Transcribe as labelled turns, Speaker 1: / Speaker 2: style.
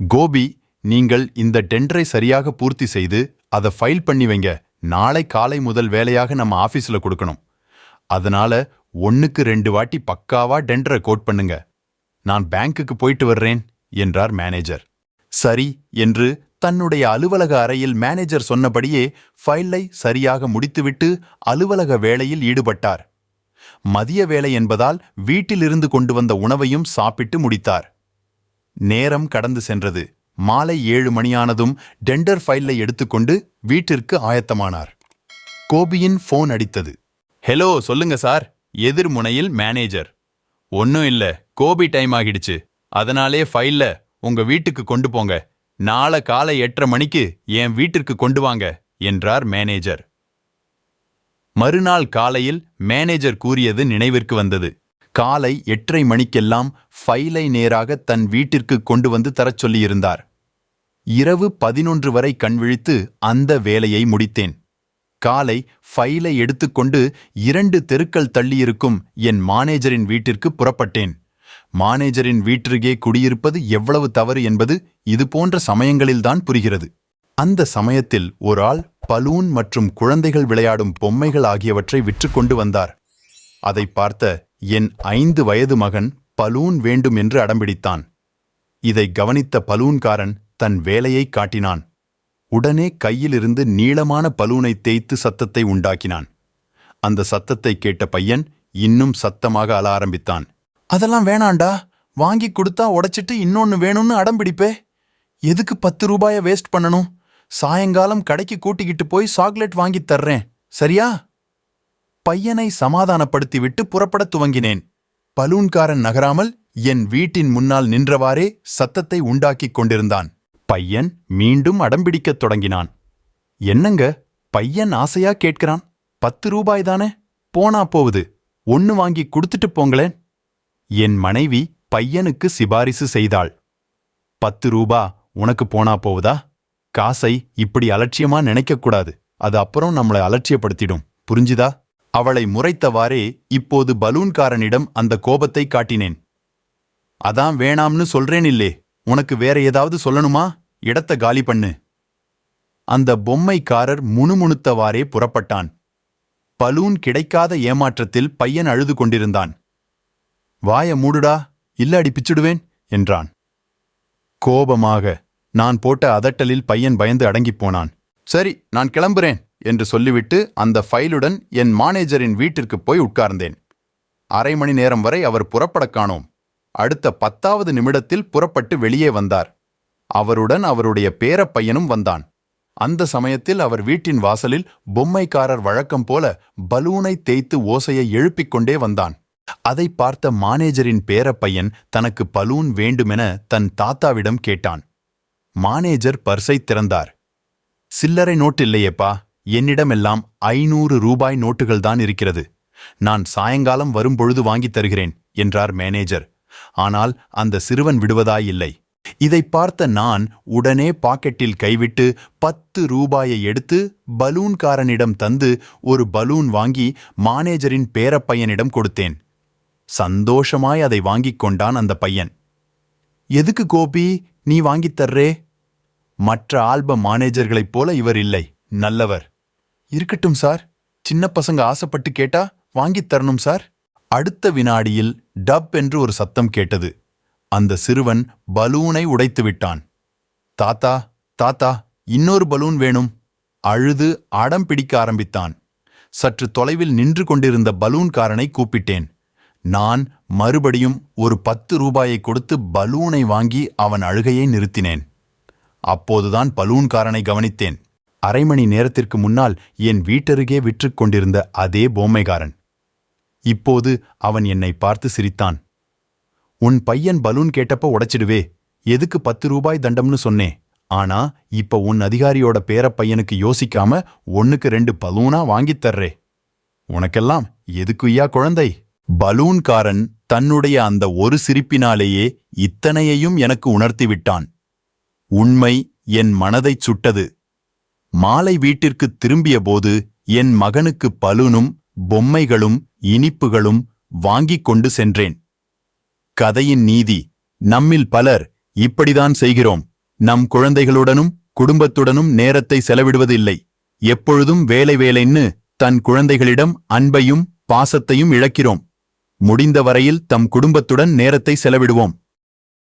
Speaker 1: கோபி நீங்கள் இந்த டெண்டரை சரியாக பூர்த்தி செய்து அதை ஃபைல் பண்ணி வைங்க. நாளை காலை முதல் வேலையாக நம்ம ஆஃபீஸில் கொடுக்கணும். அதனால ஒண்ணுக்கு ரெண்டு வாட்டி பக்காவா டெண்டரை கோட் பண்ணுங்க. நான் பேங்க்குக்கு போயிட்டு வர்றேன் என்றார் மேனேஜர். சரி என்று தன்னுடைய அலுவலக அறையில் மேனேஜர் சொன்னபடியே ஃபைலை சரியாக முடித்துவிட்டு அலுவலக வேலையில் ஈடுபட்டார். மதிய வேலை என்பதால் வீட்டிலிருந்து கொண்டு வந்த உணவையும் சாப்பிட்டு முடித்தார். நேரம் கடந்து சென்றது. மாலை ஏழு மணியானதும் டெண்டர் ஃபைலை எடுத்துக்கொண்டு வீட்டிற்கு ஆயத்தமானார். கோபியின் ஃபோன் அடித்தது. ஹலோ சொல்லுங்க சார். எதிர்முனையில் மேனேஜர். ஒன்னும் இல்ல. கோபி டைம் ஆகிடுச்சு. அதனாலே ஃபைல்ல உங்க வீட்டுக்கு கொண்டு போங்க. நாளை காலை எட்டரை மணிக்கு என் வீட்டிற்கு கொண்டு வாங்க என்றார் மேனேஜர். மறுநாள் காலையில் மேனேஜர் கூறியது நினைவிற்கு வந்தது. காலை எட்டரை மணிக்கெல்லாம் ஃபைலை நேராக தன் வீட்டிற்கு கொண்டு வந்து தரச் சொல்லியிருந்தார். இரவு பதினொன்று வரை கண்விழித்து அந்த வேலையை முடித்தேன். காலை ஃபைலை எடுத்துக்கொண்டு இரண்டு தெருக்கள் தள்ளியிருக்கும் என் மானேஜரின் வீட்டிற்கு புறப்பட்டேன். மானேஜரின் வீட்டிற்கே குடியிருப்பது எவ்வளவு தவறு என்பது இது போன்ற சமயங்களில்தான் புரிகிறது. அந்த சமயத்தில் ஒரு ஆள் பலூன் மற்றும் குழந்தைகள் விளையாடும் பொம்மைகள் ஆகியவற்றை விற்று கொண்டு வந்தார். அதை பார்த்த என் ஐந்து வயது மகன் பலூன் வேண்டும் என்று அடம்பிடித்தான். இதை கவனித்த பலூன்காரன் தன் வேலையை காட்டினான். உடனே கையிலிருந்து நீளமான பலூனை தேய்த்து சத்தத்தை உண்டாக்கினான். அந்த சத்தத்தை கேட்ட பையன் இன்னும் சத்தமாக அல ஆரம்பித்தான். அதெல்லாம் வேணாண்டா வாங்கி கொடுத்தா உடைச்சிட்டு இன்னொன்னு வேணும்னு அடம்பிடிப்பே. எதுக்கு பத்து ரூபாய வேஸ்ட் பண்ணணும்? சாயங்காலம் கடைக்கு கூட்டிக்கிட்டு போய் சாக்லேட் வாங்கித் தர்றேன். சரியா? பையனை சமாதானப்படுத்திவிட்டு புறப்படத் துவங்கினேன். பலூன்காரன் நகராமல் என் வீட்டின் முன்னால் நின்றவாறே சத்தத்தை உண்டாக்கிக் கொண்டிருந்தான். பையன் மீண்டும் அடம்பிடிக்கத் தொடங்கினான். என்னங்க பையன் ஆசையா கேட்கிறான்? பத்து ரூபாய் தானே? போனா போகுது. ஒன்னு வாங்கி கொடுத்துட்டு போங்களேன். என் மனைவி பையனுக்கு சிபாரிசு செய்தாள். பத்து ரூபா உனக்கு போனா போகுதா? காசை இப்படி அலட்சியமா நினைக்கக்கூடாது அது அப்புறம் நம்மளை அலட்சியப்படுத்திடும். புரிஞ்சுதா? அவளை முறைத்தவாறே இப்போது பலூன்காரனிடம் அந்த கோபத்தை காட்டினேன். அதான் வேணாம்னு சொல்றேன் இல்லே உனக்கு வேற ஏதாவது சொல்லணுமா? இடத்த காலி பண்ணு. அந்த பொம்மைக்காரர் முணுமுணுத்தவாறே புறப்பட்டான். பலூன் கிடைக்காத ஏமாற்றத்தில் பையன் அழுது கொண்டிருந்தான். வாய மூடுடா இல்லாடி பிச்சிடுவேன் என்றான். கோபமாக நான் போட்ட அதட்டலில் பையன் பயந்து அடங்கிப் போனான். சரி நான் கிளம்புறேன். என்று சொல்லிவிட்டு அந்த ஃபைலுடன் என் மானேஜரின் வீட்டிற்கு போய் உட்கார்ந்தேன். அரை மணி நேரம் வரை அவர் புறப்படக் காணோம். அடுத்த பத்தாவது நிமிடத்தில் புறப்பட்டு வெளியே வந்தார். அவருடன் அவருடைய பேரப்பையனும் வந்தான். அந்த சமயத்தில் அவர் வீட்டின் வாசலில் பொம்மைக்காரர் வழக்கம் போல பலூனை தேய்த்து ஓசையை எழுப்பிக் கொண்டே வந்தான். அதை பார்த்த மானேஜரின் பேரப்பையன் தனக்கு பலூன் வேண்டுமென தன் தாத்தாவிடம் கேட்டான். மானேஜர் பர்சை திறந்தார். சில்லறை நோட்டு இல்லையேப்பா. என்னிடமெல்லாம் ஐநூறு ரூபாய் நோட்டுகள்தான் இருக்கிறது. நான் சாயங்காலம் வரும்பொழுது வாங்கித் தருகிறேன் என்றார் மேனேஜர். ஆனால் அந்த சிறுவன் விடுவதாயில்லை இதை பார்த்த நான் உடனே பாக்கெட்டில் கைவிட்டு பத்து ரூபாயை எடுத்து பலூன்காரனிடம் தந்து ஒரு பலூன் வாங்கி மானேஜரின் பேரப்பையனிடம் கொடுத்தேன். சந்தோஷமாய் அதை வாங்கிக் கொண்டான் அந்த பையன். எதுக்கு கோபி நீ வாங்கித் தர்றே? மற்ற ஆல்பம் மானேஜர்களைப் போல இவர் இல்லை நல்லவர். இருக்கட்டும் சார். சின்ன பசங்க ஆசைப்பட்டு கேட்டா வாங்கித் தரணும் சார். அடுத்த வினாடியில் டப் என்று ஒரு சத்தம் கேட்டது. அந்த சிறுவன் பலூனை உடைத்து விட்டான். தாத்தா தாத்தா இன்னொரு பலூன் வேணும். அழுது அடம் பிடிக்க ஆரம்பித்தான். சற்று தொலைவில் நின்று கொண்டிருந்த பலூன்காரனை கூப்பிட்டேன். நான் மறுபடியும் ஒரு பத்து ரூபாயை கொடுத்து பலூனை வாங்கி அவன் அழுகையை நிறுத்தினேன். அப்போதுதான் பலூன்காரனை கவனித்தேன். அரை மணி நேரத்திற்கு முன்னால் என் வீட்டருகே விற்றுக் கொண்டிருந்த அதே பொம்மைகாரன். இப்போது அவன் என்னை பார்த்து சிரித்தான். உன் பையன் பலூன் கேட்டப்ப உடைச்சிடுவே. எதுக்கு பத்து ரூபாய் தண்டம்னு சொன்னே. ஆனா இப்ப உன் அதிகாரியோட பேரப் பையனுக்கு யோசிக்காம ஒன்னுக்கு ரெண்டு பலூனா வாங்கித் தர்றே. உனக்கெல்லாம் எதுக்குய்யா குழந்தை? பலூன்காரன் தன்னுடைய அந்த ஒரு சிரிப்பினாலேயே இத்தனையையும் எனக்கு உணர்த்திவிட்டான். உண்மை என் மனதைச் சுட்டது. மாலை வீட்டிற்குத் திரும்பியபோது என் மகனுக்கு பலூனும் பொம்மைகளும் இனிப்புகளும் வாங்கிக் கொண்டு சென்றேன். கதையின் நீதி நம்மில் பலர் இப்படிதான் செய்கிறோம். நம் குழந்தைகளுடனும் குடும்பத்துடனும் நேரத்தை செலவிடுவதில்லை. எப்பொழுதும் வேலை வேலைன்னு தன் குழந்தைகளிடம் அன்பையும் பாசத்தையும் இழக்கிறோம். முடிந்த வரையில் தம் குடும்பத்துடன் நேரத்தை செலவிடுவோம்.